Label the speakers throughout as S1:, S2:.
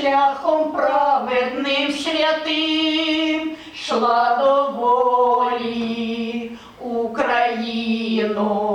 S1: шляхом праведним святим, шла до волі Україно.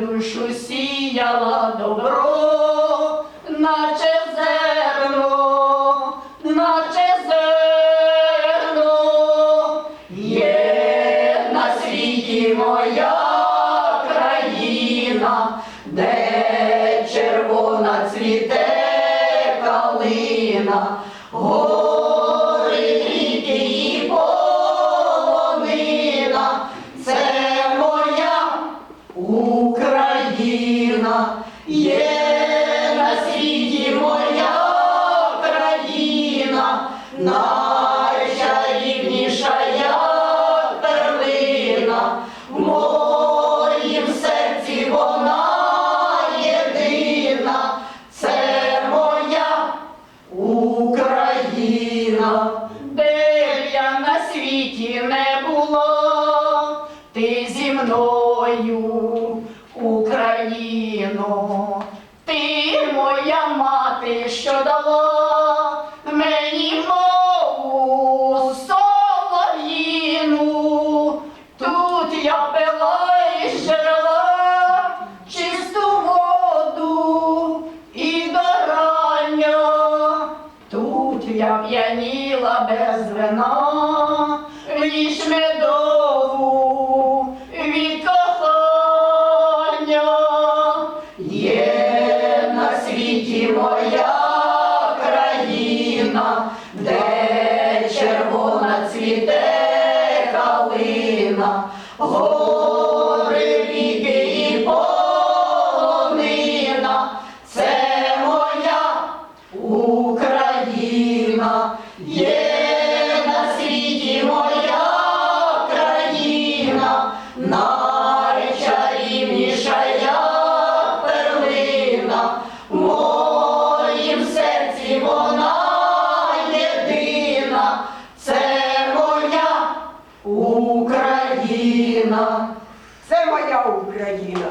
S1: Душу сіяла добро, наче зерно, наче зерно, є на світі моя країна, де червона цвіте калина, є на світі моя країна, найчарівніша я перлина, в серці вона єдина, це моя Україна, де я на світі не було, ти зі мною, Україно, ти моя мати, що дала мені мову солов'їну, тут я пила із джерела чисту воду і до рання. Тут я п'яніла без вина, ніж медову моя країна, де червона цвіте калина, гори ріки і полонина, це моя Україна, Україна, це моя Україна.